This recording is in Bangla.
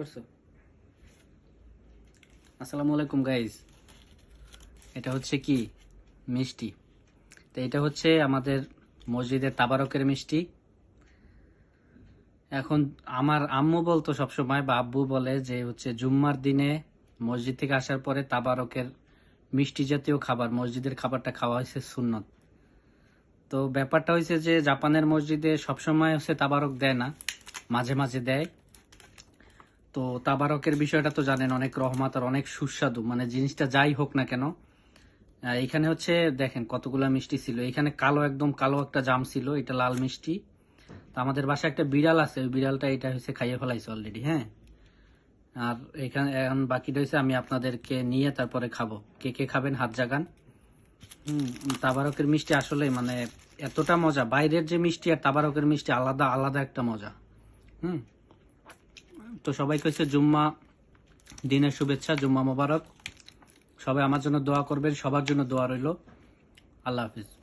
করছ? আসসালামু আলাইকুম গাইজ এটা হচ্ছে কি? মিষ্টি। তো এটা হচ্ছে আমাদের মসজিদের তাবারকের মিষ্টি। এখন আমার আম্মু বলতো সবসময়, বা আব্বু বলে যে হচ্ছে জুম্মার দিনে মসজিদ থেকে আসার পরে তাবারকের মিষ্টি জাতীয় খাবার, মসজিদের খাবারটা খাওয়া হয়েছে সুন্নত। তো ব্যাপারটা হয়েছে যে, জাপানের মসজিদে সবসময় হচ্ছে তাবারক দেয় না, মাঝে মাঝে দেয়। তো তাবারকের বিষয়টা তো জানেন, অনেক রহমত আর অনেক সুস্বাদু। মানে জিনিসটা যাই হোক না কেন এখানে হচ্ছে দেখেন কতগুলা মিষ্টি ছিল। এখানে কালো, একদম কালো একটা জাম ছিল, এটা লাল মিষ্টি। তো আমাদের বাসায় একটা বিড়াল আছে, ওই বিড়ালটা এটা হচ্ছে খাইয়ে ফেলাইছে অলরেডি হ্যাঁ? আর এখানে, এখন বাকিটা হচ্ছে আমি আপনাদেরকে নিয়ে তারপরে খাব। কে কে খাবেন হাত জাগান। হুম, তাবারকের মিষ্টি আসলে মানে এতটা মজা। বাইরের যে মিষ্টি আর তাবারকের মিষ্টি আলাদা আলাদা একটা মজা। হুম। তো সবাইকে হচ্ছে জুম্মা দিনের শুভেচ্ছা, জুম্মা মোবারক। সবাই আমার জন্য দোয়া করবেন, সবার জন্য দোয়া রইল। আল্লাহ হাফিজ।